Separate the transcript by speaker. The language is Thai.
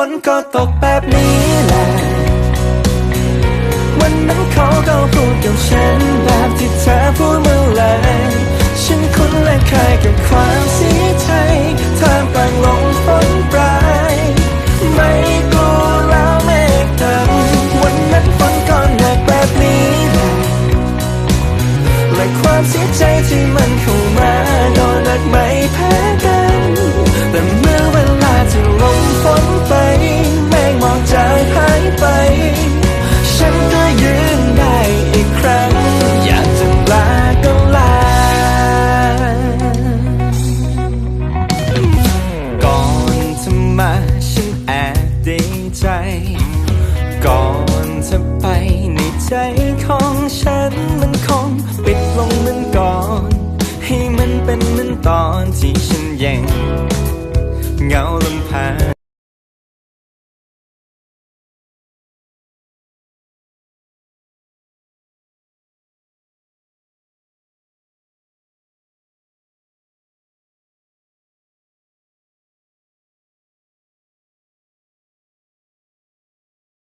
Speaker 1: ฝนก็ตกแบบนี้แหละวันนั้นเขาก็พูดกับฉันแบบที่เธอพูดเมื่อไหรฉันคุ้นและเคยกับความเสียใจท่ามกลางลมฝนปลายไม่กลัวแล้วเมฆดำวันนั้นฝนก็หนักแบบนี้แหละและความเสียใจที่มันเข้ ใจ ก่อนจะไปในใจของฉันมันคงปิดลงเหมือนก่อน ให้มันเป็นเหมือนตอนที่ฉันยังเหงาลำพัง